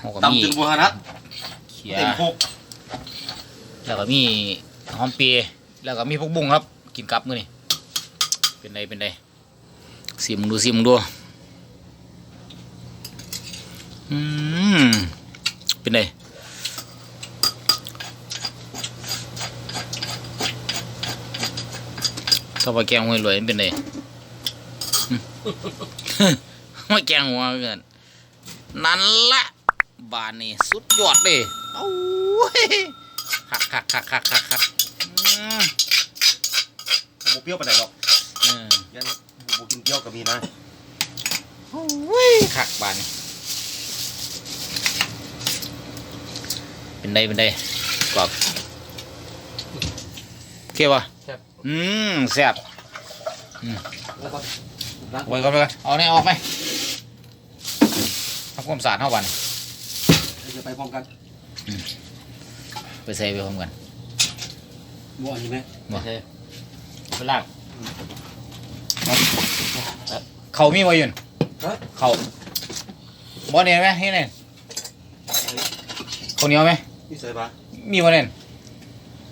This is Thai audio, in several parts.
เขาก็มีตำตึงบัวนัดเขียเต็มคุกแล้วก็มีหอมเปียแล้วก็มีพวกบุ้งครับ กินกับมือนี่เป็นไรเป็นไรซิมงดูซิมงดูอืมเป็นไรข้าวปลาแกงห้วยรวยมันเป็นไรอืมห้วยแกงหัวเกินนั่นละ บานนี่สุดยอดเลยเอ้ยคักคักคักคักคักคักอืมหมูเปรี้ยวไปไหนหรอกเออยันหมูกินเปรี้ยวก็มีนะโอ้ยคักบานเป็นไดเป็นไดกรอบโอเควะแซ่บอืมแซ่บแล้วก็ล้างไว้ก่อนไปก่อนเอาเนี่ยออกไปทำความสะอาดเท่าวัน จะไปพร้อมกันไปใส่ไปพร้อมกันบัวใช่ไหมบ่ไปลากเขามีไว้อยืนฮะเขาบ่เนี่ยไหมเฮ้ยเนี่ยเขาวเหนียวไหมนี่ใส่ปะมีบ่เนี่ย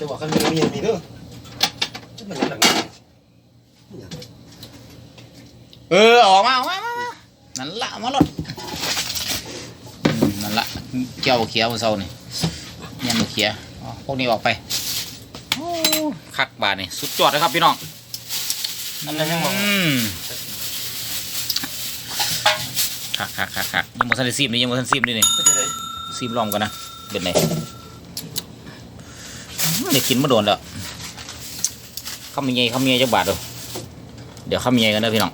จะบอกกันมีมีมีเด้อมันยังหนักเออออกมาออกมามามานั่นละเอามาลดอืม นั่นละเกี่ยวเขียวเศร้านี่ยังบ่เขียอ๋อพวกนี้ออกไปโอ้คักบาดนี่สุดยอดเลยครับพี่น้องนั่นแหละยังบอกอืมคักคักคักคักยังบ่ทันได้ซีมนี่ยังบ่ทันซีมนี่นี่เป็นยังไงซีมลองกันนะเป็นไงเด็กกินมาโดนแล้วข้าวมีไงข้าวมีไงจักบาทเดูเดี๋ยวข้าวมีไงกันเด้อพี่น้อง